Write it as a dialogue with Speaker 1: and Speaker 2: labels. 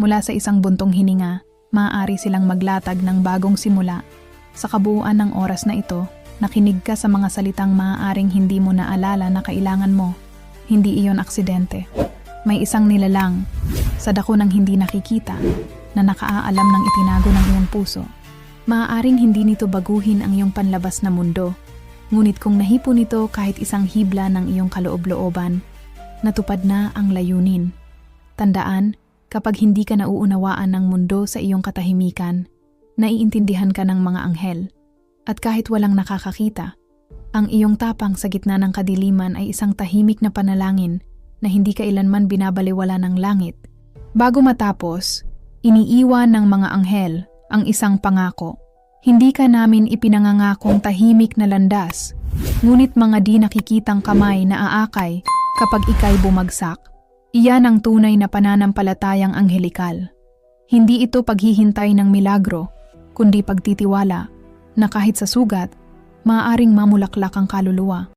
Speaker 1: Mula sa isang buntong hininga, maaari silang maglatag ng bagong simula. Sa kabuuan ng oras na ito, nakinig ka sa mga salitang maaaring hindi mo naalala na kailangan mo. Hindi iyon aksidente. May isang nilalang, sa dako ng hindi nakikita, na nakaaalam ng itinago ng iyong puso. Maaaring hindi nito baguhin ang iyong panlabas na mundo, ngunit kung nahipo nito kahit isang hibla ng iyong kaloob-looban, natupad na ang layunin. Tandaan, kapag hindi ka nauunawaan ng mundo sa iyong katahimikan, naiintindihan ka ng mga anghel. At kahit walang nakakakita, ang iyong tapang sa gitna ng kadiliman ay isang tahimik na panalangin na hindi kailanman binabaliwala ng langit. Bago matapos, iniiwan ng mga anghel ang isang pangako. Hindi ka namin ipinangangakong tahimik na landas, ngunit mga di nakikitang kamay na aakay kapag ikay bumagsak. Iyan ang tunay na pananampalatayang anghelikal. Hindi ito paghihintay ng milagro, kundi pagtitiwala na kahit sa sugat, maaaring mamulaklak ang kaluluwa.